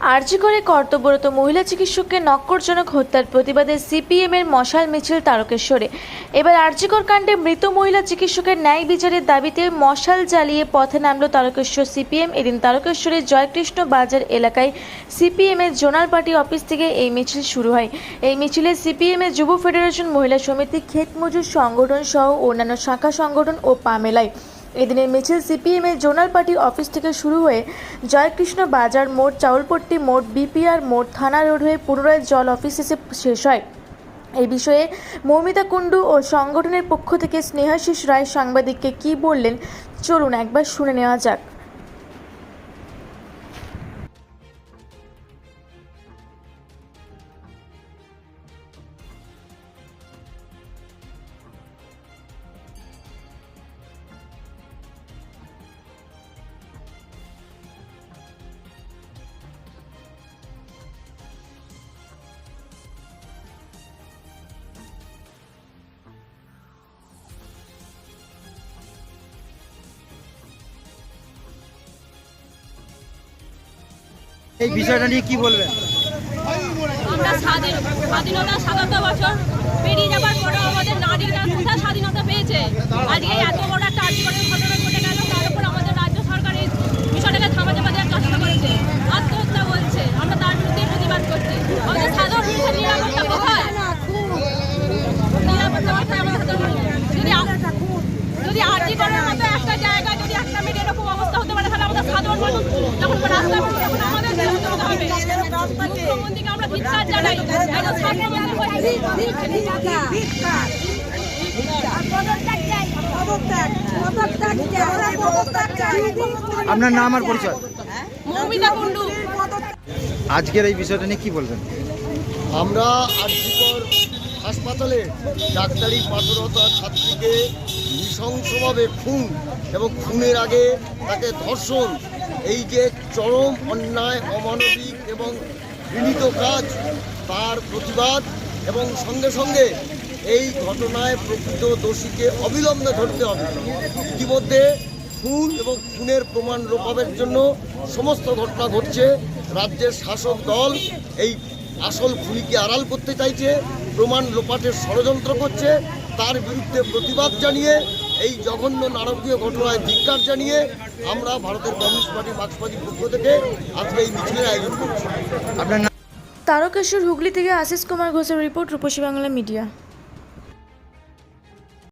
আর্জি করে কর্তব্যরত মহিলা চিকিৎসককে নক্করজনক হত্যার প্রতিবাদে সিপিএমের মশাল মিছিল তারকেশ্বরে। এবার আর্জিকর কাণ্ডে মৃত মহিলা চিকিৎসকের ন্যায় বিচারের দাবিতে মশাল জ্বালিয়ে পথে নামল তারকেশ্বর সিপিএম। এদিন তারকেশ্বরের জয়কৃষ্ণ বাজার এলাকায় সিপিএমের জোনাল পার্টি অফিস থেকে এই মিছিল শুরু হয়। এই মিছিলে সিপিএমের যুব ফেডারেশন মহিলা সমিতি ক্ষেত মজুর সংগঠন সহ অন্যান্য শাখা সংগঠন ও পা মেলায় এদিনের মিছিল সিপিএমের জোনাল পার্টি অফিস থেকে শুরু হয়ে জয়কৃষ্ণ বাজার মোড়, চাউলপট্টি মোড়, বিপিআর মোড়, থানা রোড হয়ে পুনরায় জল অফিস এসে শেষ হয়। এই বিষয়ে মৌমিতা কুণ্ডু ও সংগঠনের পক্ষ থেকে স্নেহাশিস রায় সাংবাদিককে কি বললেন, চলুন একবার শুনে নেওয়া যাক। এই বিষয়টা নিয়ে কি বলবেন? আমরা স্বাধীন স্বাধীনতা সাতাত্তর বছর পেরিয়ে যাবার পরেও আমাদের নারীরা কোথায় স্বাধীনতা পেয়েছে? আজকে এত বড় একটা আর্থিকরের ঘটনা ঘটে গেল, তার উপর আমাদের রাজ্য সরকার এই বিষয়টাকে থামাতে চেষ্টা করেছে, আত্মহত্যা বলছে। আমরা তার বিরুদ্ধে প্রতিবাদ করছি। আমাদের সাধারণ মানুষের নিরাপত্তা কোথায়? নিরাপত্তা কোথায় যদি যদি আর্জি করার মতো একটা জায়গায় যদি একটা মেয়ের এরকম অবস্থা হতে পারে, তাহলে আমাদের সাধারণ মানুষ যখন মুখ্যমন্ত্রীকে আমরা জানাই আপনার নাম আর পরিচয়? মৌমিতা আজকের এই বিষয়টা নিয়ে কি বলবেন? আমরা আর্যিকর হাসপাতালে ডাক্তারি পাথরতা ছাত্রীকে নৃশংসভাবে খুন এবং খুনের আগে তাকে ধর্ষণ এই যে চরম অন্যায়, অমানবিক এবং ঘৃণিত কাজ, তার প্রতিবাদ এবং সঙ্গে সঙ্গে এই ঘটনায় প্রকৃত দোষীকে অবিলম্বে ধরতে হবে। ইতিমধ্যে খুন এবং খুনের প্রমাণ লোপাবের জন্য সমস্ত ঘটনা ঘটছে। রাজ্যের শাসক দল এই আসল খুনিকে আড়াল করতে চাইছে, প্রমাণ লোপাটের ষড়যন্ত্র করছে, তার বিরুদ্ধে প্রতিবাদ জানিয়ে এই জঘন্য নারকীয় ঘটনায় ধিক্কার জানিয়ে আমরা ভারতের কমিউনিস্ট পার্টি মার্ক্সবাদী পক্ষ থেকে আজকে এই মিছিলের আয়োজন করছি। তারকেশ্বর হুগলি থেকে আশিস কুমার ঘোষের রিপোর্ট রূপসী বাংলা মিডিয়া।